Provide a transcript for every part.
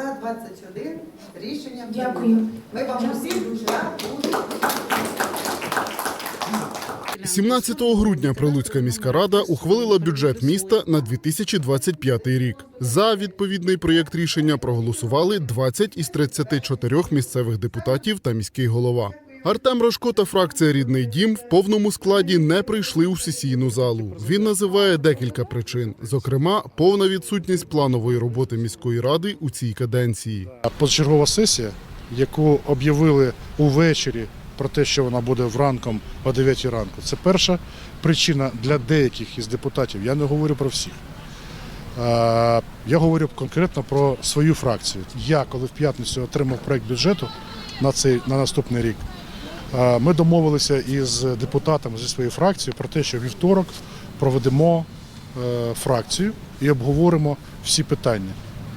За 21 рішення. Дякую. Ми вам усім дуже дякуємо. 17 грудня Прилуцька міська рада ухвалила бюджет міста на 2025 рік. За відповідний проєкт рішення проголосували 20 із 34 місцевих депутатів та міський голова. Артем Рожко та фракція Рідний дім в повному складі не прийшли у сесійну залу. Він називає декілька причин, зокрема, повна відсутність планової роботи міської ради у цій каденції. Позачергова сесія, яку об'явили увечері про те, що вона буде вранком о 9 ранку. Це перша причина для деяких із депутатів. Я не говорю про всіх. Я говорю конкретно про свою фракцію. Я, коли в п'ятницю отримав проект бюджету на цей на наступний рік, ми домовилися із депутатами зі своєї фракції про те, що вівторок проведемо е, фракцію і обговоримо всі питання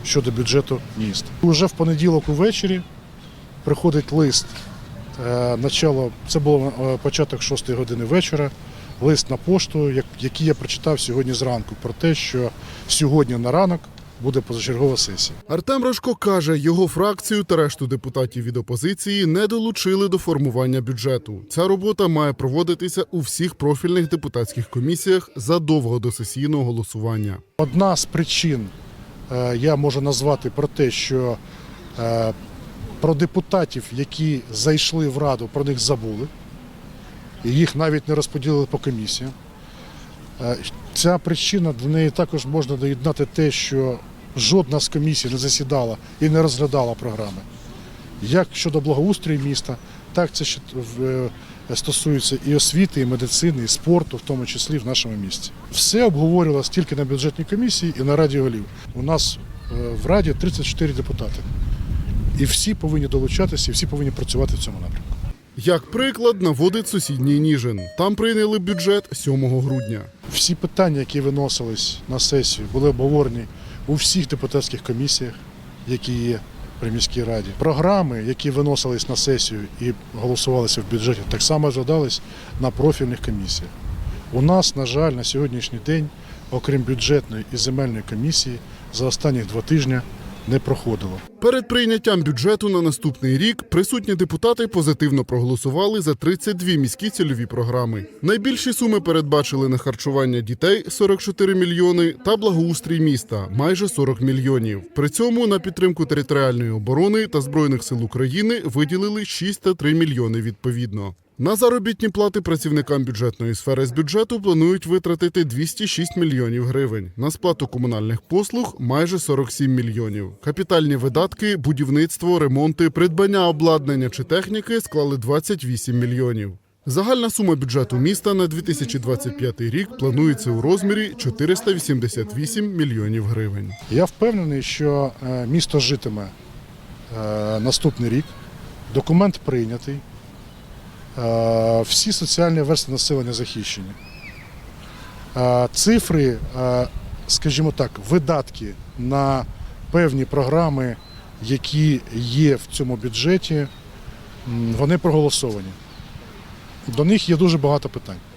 щодо бюджету міста. Уже в понеділок увечері приходить лист. е, Начало це було е, початок 6 години вечора. Лист на пошту, як- який я прочитав сьогодні зранку, про те, що сьогодні на ранок буде позачергова сесія. Артем Рожко каже, його фракцію та решту депутатів від опозиції не долучили до формування бюджету. Ця робота має проводитися у всіх профільних депутатських комісіях задовго до сесійного голосування. Одна з причин е, я можу назвати про те, що е, про депутатів, які зайшли в раду, про них забули, і їх навіть не розподілили по комісіям. Е, Ця причина до неї також можна доєднати те, що жодна з комісій не засідала і не розглядала програми. Як щодо благоустрою міста, так це е, стосується і освіти, і медицини, і спорту, в тому числі в нашому місті. Все обговорювалося тільки на бюджетній комісії і на раді голів. У нас е, в раді 34 депутати. І всі повинні долучатися, і всі повинні працювати в цьому напрямку. Як приклад наводить сусідній Ніжин. Там прийняли бюджет 7 грудня. Всі питання, які виносились на сесію, були обговорені у всіх депутатських комісіях, які є при міській раді. Програми, які виносились на сесію і голосувалися в бюджеті, так само розглядались на профільних комісіях. У нас, на жаль, на сьогоднішній день, окрім бюджетної і земельної комісії, за останні два тижні не проходило. Перед прийняттям бюджету на наступний рік присутні депутати позитивно проголосували за 32 міські цільові програми. Найбільші суми передбачили на харчування дітей 44 мільйони та благоустрій міста майже 40 мільйонів. При цьому на підтримку територіальної оборони та збройних сил України виділили 6 та 3 мільйони відповідно. На заробітні плати працівникам бюджетної сфери з бюджету планують витратити 206 мільйонів гривень. На сплату комунальних послуг майже 47 мільйонів. Капітальні видатки, будівництво, ремонти, придбання обладнання чи техніки склали 28 мільйонів. Загальна сума бюджету міста на 2025 рік планується у розмірі 488 мільйонів гривень. Я впевнений, що е, місто житиме е, наступний рік. Документ прийнятий. Е, Всі соціальні верстви населення захищені. Е, Цифри, е, скажімо так, видатки на певні програми, які є в цьому бюджеті, вони проголосовані. До них є дуже багато питань.